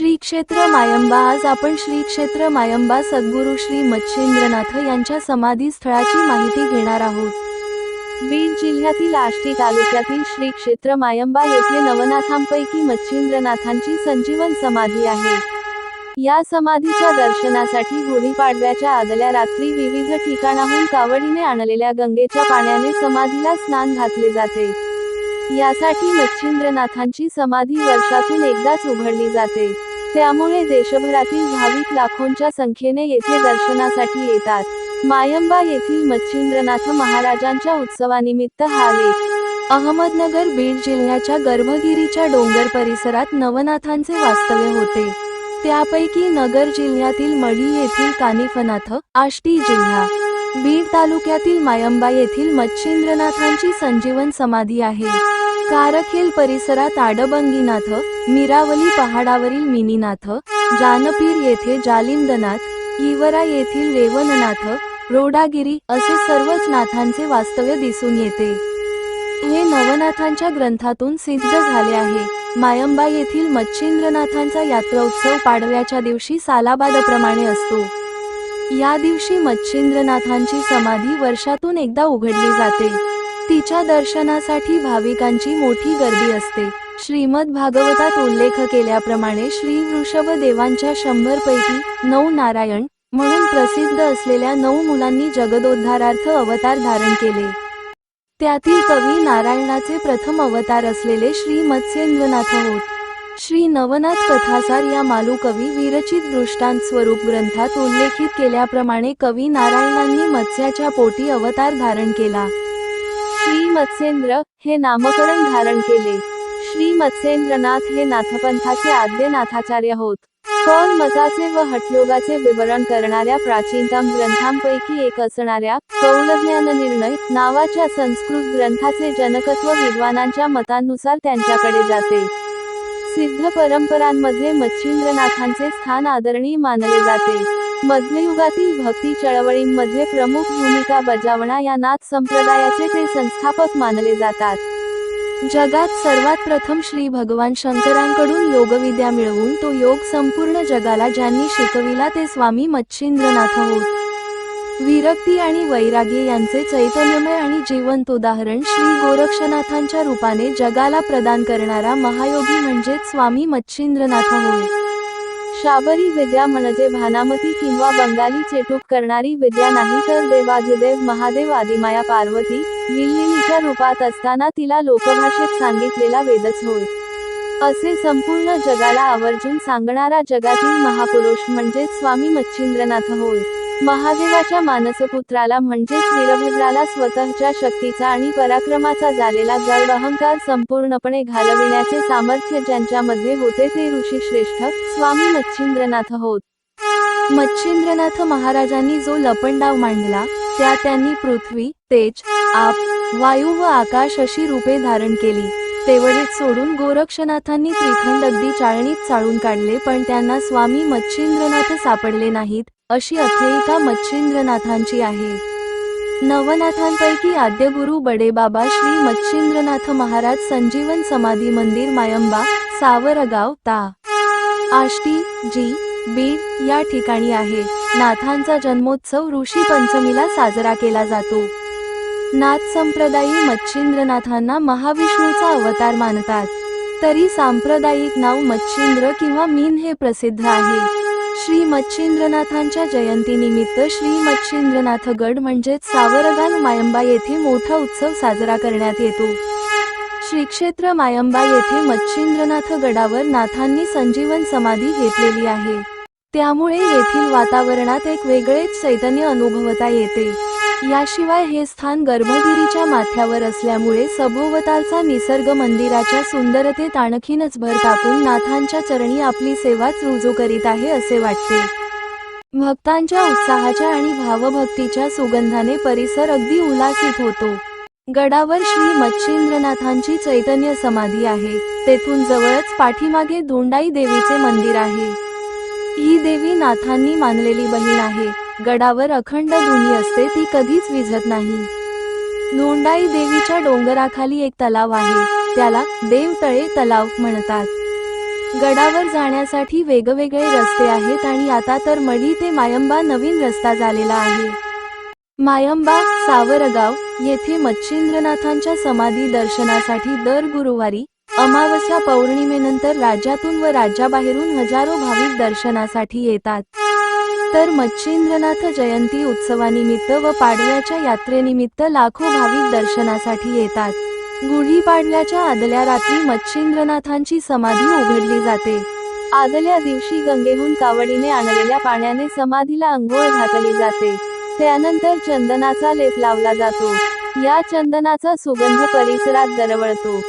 श्री क्षेत्र मायंबा. आज आपण श्री क्षेत्र मायंबा सद्गुरू श्री मच्छिंद्रनाथ यांच्या समाधी स्थळाची माहिती घेणार आहोत. बीड जिल्ह्यातील आष्टी तालुक्यातील श्री क्षेत्र मायंबा येथे नवनाथांपैकी मच्छिंद्रनाथांची संजीवन समाधी आहे. या समाधीच्या दर्शनासाठी गुढीपाडव्याच्या आदल्या रात्री विविध ठिकाणाहून कावडीने आणलेल्या गंगेच्या पाण्याने समाधीला स्नान घातले जाते. यासाठी मच्छिंद्रनाथांची समाधी वर्षातून एकदाच उघडली जाते. त्यामुळे देशभरातील भाविक लाखोंच्या संख्येने येथे दर्शनासाठी येतात. मायंबा येथील मच्छिंद्रनाथ महाराजांच्या उत्सवानिमित्त हा लेख. अहमदनगर बीड जिल्ह्याच्या गर्भगिरीच्या डोंगर परिसरात नवनाथांचे वास्तव्य होते. त्यापैकी नगर जिल्ह्यातील मढी येथील कानिफनाथ आष्टी जिल्हा. बीड तालुक्यातील मायंबा येथील मच्छिंद्रनाथांची संजीवन समाधी आहे. कारखेल परिसरात आडबंगीनाथ मिरावली पहाडावरील मिनीनाथ जानपीर येथे जालिंदनाथ इवरा येथील रेवननाथ रोडागिरी असे सर्वच नाथांचे वास्तव्य दिसून येते. हे नवनाथांच्या ग्रंथातून सिद्ध झाले आहे. मायंबा येथील मच्छिंद्रनाथांचा यात्रोत्सव पाडव्याच्या दिवशी सालाबादप्रमाणे असतो. या दिवशी मच्छिंद्रनाथांची समाधी वर्षातून एकदा उघडली जाते. तिच्या दर्शनासाठी भाविकांची मोठी गर्दी असते. श्रीमद भागवतात उल्लेख केल्याप्रमाणे श्री वृषभ देवांच्या शंभर पैकी नऊ नारायण म्हणून प्रसिद्ध असलेल्या नऊ मुलांनी जगदोद्धारार्थ अवतार धारण केले. त्यातील कवी नारायणाचे प्रथम अवतार असलेले श्री मत्स्येंद्रनाथ होत. श्री नवनाथ कथासार या मालुकवी विरचित दृष्टांत स्वरूप ग्रंथात उल्लेखित केल्याप्रमाणे कवी नारायणांनी मत्स्याच्या पोटी अवतार धारण केला. मत्स्येंद्र हे नामकरण धारण केले. श्री मत्स्येंद्रनाथ हे नाथपंथाचे आद्य नाथाचार्य होत. कौल मताचे व हठयोगाचे विवरण करणाऱ्या प्राचीनतम ग्रंथांपैकी एक असणाऱ्या कौलज्ञान निर्णय नावाच्या संस्कृत ग्रंथाचे जनकत्व विद्वानांच्या मतांनुसार त्यांच्याकडे जाते. सिद्ध परंपरांमध्ये मच्छिंद्रनाथांचे स्थान आदरणीय मानले जाते. मध्ययुगातील भक्ती चळवळींमध्ये प्रमुख भूमिका बजावणा या नाथ संप्रदायाचे ते संस्थापक मानले जातात. जगात सर्वात प्रथम श्री भगवान शंकरांकडून योगविद्या मिळवून तो योग संपूर्ण जगाला ज्यांनी शिकविला ते स्वामी मच्छिंद्रनाथ होत. विरक्ती आणि वैराग्य यांचे चैतन्यमय आणि जिवंत उदाहरण श्री गोरक्षनाथांच्या रूपाने जगाला प्रदान करणारा महायोगी म्हणजेच स्वामी मच्छिंद्रनाथ होय. शाबरी विद्या म्हणजे भानामती किंवा बंगाली चेटूक करणारी विद्या नाही तर देवाधिदेव महादेव आदिमाया पार्वती विल्लिनीच्या रूपात असताना तिला लोकभाषेत सांगितलेला वेदच होय. असे संपूर्ण जगाला आवर्जून सांगणारा जगातील महापुरुष म्हणजेच स्वामी मच्छिंद्रनाथ होय. महादेवाच्या मानसपुत्राला म्हणजेच वीरभद्राला स्वतःच्या शक्तीचा आणि पराक्रमाचा झालेला गड अहंकार संपूर्णपणे घालविण्याचे सामर्थ्य ज्यांच्यामध्ये होते ते ऋषी श्रेष्ठ स्वामी मच्छिंद्रनाथ होत. मच्छिंद्रनाथ महाराजांनी जो लपंडाव मांडला त्या त्यांनी पृथ्वी तेज आप वायू व आकाश अशी रूपे धारण केली. तेवढेच सोडून गोरक्षनाथांनी त्रिखंड अगदी चाळणीत चाळून काढले पण त्यांना स्वामी मच्छिंद्रनाथ सापडले नाहीत. अशी आख्यायिका मच्छिंद्रनाथांची आहे. नवनाथांपैकी आद्य गुरु बडेबाबा श्री मच्छिंद्रनाथ महाराज संजीवन समाधी मंदिर मायंबा सावरगाव ता. आष्टी जी बीड या ठिकाणी आहे. नाथांचा जन्मोत्सव ऋषी पंचमीला साजरा केला जातो. नाथ संप्रदायी मच्छिंद्रनाथांना महाविष्णूचा अवतार मानतात. तरी सांप्रदायिक नाव मच्छिंद्र किंवा मीन हे प्रसिद्ध आहे. श्री मच्छिंद्रनाथांच्या जयंतीनिमित्त श्री मच्छिंद्रनाथ गड म्हणजेच सावरगान मायंबा येथे मोठा उत्सव साजरा करण्यात येतो. श्री क्षेत्र मायंबा येथे मच्छिंद्रनाथ गडावर नाथांनी संजीवन समाधी घेतलेली आहे. त्यामुळे येथील वातावरणात एक वेगळेच चैतन्य अनुभवता येते. याशिवाय हे स्थान गर्भगिरीच्या माथ्यावर असल्यामुळे सभोवतालचा निसर्ग मंदिराच्या सुंदरतेत आणखीनच भर टाकून नाथांच्या चरणी आपली सेवाच रुजू करीत आहे असे वाटते. भक्तांच्या उत्साहाच्या आणि भावभक्तीच्या सुगंधाने परिसर अगदी उल्हासित होतो. गडावर श्री मच्छिंद्रनाथांची चैतन्य समाधी आहे. तेथून जवळच पाठीमागे धोंडाई देवीचे मंदिर आहे. ही देवी नाथांनी मानलेली बहीण आहे. गडावर अखंड धुनी असते ती कधीच विझत नाही. नोंडाई देवीच्या डोंगराखाली एक तलाव आहे त्याला देवतळे तलाव म्हणतात. गडावर जाण्यासाठी वेगवेगळे रस्ते आहेत आणि आता तर मढी ते मायंबा नवीन रस्ता झालेला आहे. मायंबा सावरगाव येथे मच्छिंद्रनाथांच्या समाधी दर्शनासाठी दर गुरुवारी अमावस्या पौर्णिमेनंतर राज्यातून व राज्याबाहेरून हजारो भाविक दर्शनासाठी येतात. तर मच्छिंद्रनाथ जयंती उत्सवानिमित्त व पाडव्याच्या यात्रेनिमित्त लाखो भाविक दर्शनासाठी येतात. गुढीपाडल्याच्या आदल्या रात्री मच्छिंद्रनाथांची समाधी उघडली जाते. आदल्या दिवशी गंगेहून कावडीने आणलेल्या पाण्याने समाधीला अंघोळ घातली जाते. त्यानंतर चंदनाचा लेप लावला जातो. या चंदनाचा सुगंध परिसरात दरवळतो.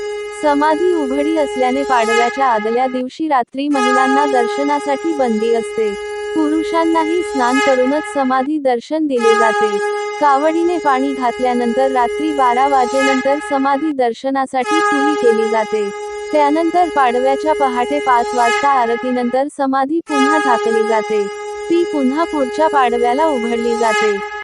समाधी उघडी असल्याने पाडव्याच्या आदल्या दिवशी रात्री महिलांना दर्शनासाठी बंदी असते. पुरुषांनाही स्नान करूनच समाधी दर्शन दिले जाते. कावडीने पाणी घातल्यानंतर रात्री बारा वाजेनंतर समाधी दर्शनासाठी खुली केली जाते. त्यानंतर पाडव्याच्या पहाटे पाच वाजता आरतीनंतर समाधी पुन्हा झाकली जाते. ती पुन्हा पुढच्या पाडव्याला उघडली जाते.